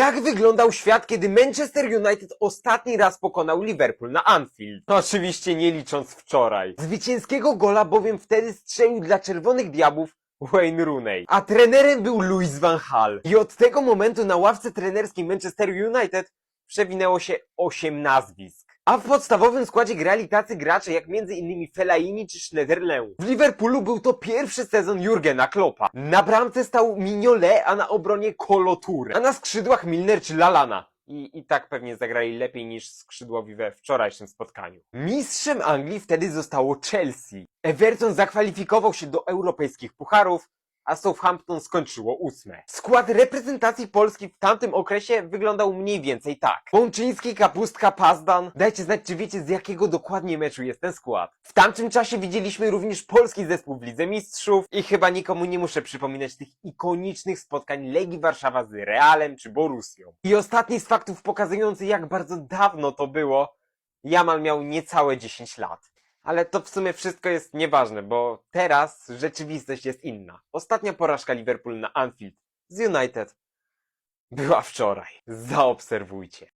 Jak wyglądał świat, kiedy Manchester United ostatni raz pokonał Liverpool na Anfield? Oczywiście nie licząc wczoraj. Zwycięskiego gola bowiem wtedy strzelił dla Czerwonych Diabłów Wayne Rooney. A trenerem był Louis van Gaal. I od tego momentu na ławce trenerskiej Manchester United przewinęło się 8 nazwisk. A w podstawowym składzie grali tacy gracze jak m.in. Fellaini czy Schneiderlin. W Liverpoolu był to pierwszy sezon Jurgena Kloppa. Na bramce stał Mignolet, a na obronie Kolo Touré. A na skrzydłach Milner czy Lalana. I, I tak pewnie zagrali lepiej niż skrzydłowi we wczorajszym spotkaniu. Mistrzem Anglii wtedy zostało Chelsea. Everton zakwalifikował się do europejskich pucharów, a Southampton skończyło ósme. Skład reprezentacji Polski w tamtym okresie wyglądał mniej więcej tak. Bączyński, Kapustka, Pazdan. Dajcie znać, czy wiecie z jakiego dokładnie meczu jest ten skład. W tamtym czasie widzieliśmy również polski zespół w Lidze Mistrzów i chyba nikomu nie muszę przypominać tych ikonicznych spotkań Legii Warszawa z Realem czy Borussią. I ostatni z faktów pokazujący jak bardzo dawno to było, Jamal miał niecałe 10 lat. Ale to w sumie wszystko jest nieważne, bo teraz rzeczywistość jest inna. Ostatnia porażka Liverpool na Anfield z United była wczoraj. Zaobserwujcie.